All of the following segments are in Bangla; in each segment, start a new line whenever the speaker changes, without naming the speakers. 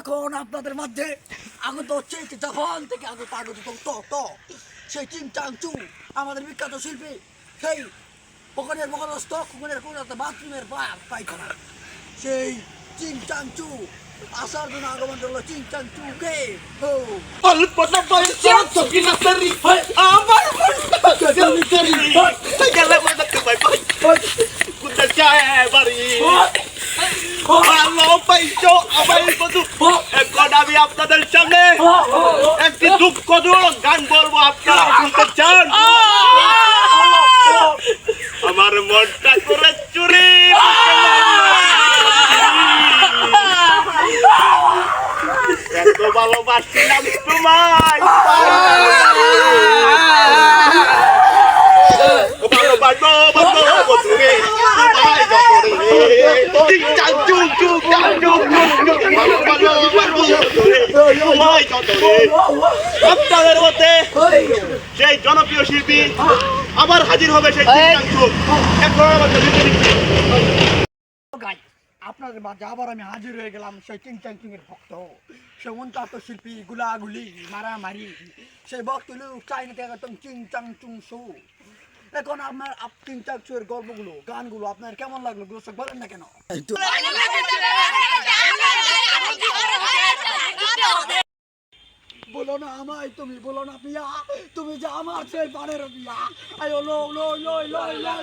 এখন আপনাদের মধ্যে আগত হচ্ছে যে জাপান থেকে আগত আগত তো তো সেই চিং চাং চু আমাদের বিখ্যাত শিল্পী সেই পকেটের মকরস্থ কুকুরের কোন বাথরুমের পায়খানা। সেই চিং চাং চু আসার জন্য আগমন করল চিং চাং কে? হো।
অল্প আমার বাড়ি? এখন আমি আপনাদের সামনে একটি দুঃখজনক গান বলব আপনারা শুনতে চান আমার মনটা করে চুরি এত ভালোবাসছিলাম তোমায় ভালোবাসো বাসো বধুরে তোমায় যতরে চাল আপনাদের মতে সেই জনপ্রিয় শিল্পী আবার হাজির হবে সেই
আপনাদের মাঝে আবার আমি হাজির হয়ে গেলাম সেই চিং চাং চিং এর ভক্ত। সে উনচাত্ত শিল্পী গুলাগুলি মারামারি। সেই ভক্ত লোক চাইনা থেকে একদম চিং চাং চুং শু এখন আপনার আপ চিং চাং গল্পগুলো গানগুলো আপনার কেমন লাগল দর্শক বলেন না কেন বলো না আমায় তুমি বলো না পিয়া তুমি যে আমার সেই পানের পিয়া আয় লো লো লো লো লো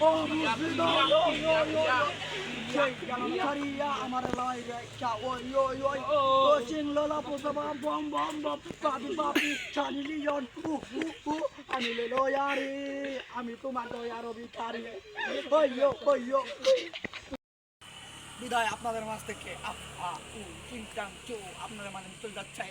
ও মুসলিম লো লো লো ছাড়িয়া আমার লাই রেখা ওই ওই ওই ও সিং লোলা বম বম বম পাপি পাপি ছানি লিয়ন উ উ উ আমি লে লো আমি তোমার দয়ার ভিখারি ওই ও ওই ও বিদায় আপনাদের মাঝ থেকে। আপ আ উ চু আপনাদের মাঝে চলে যাচ্ছে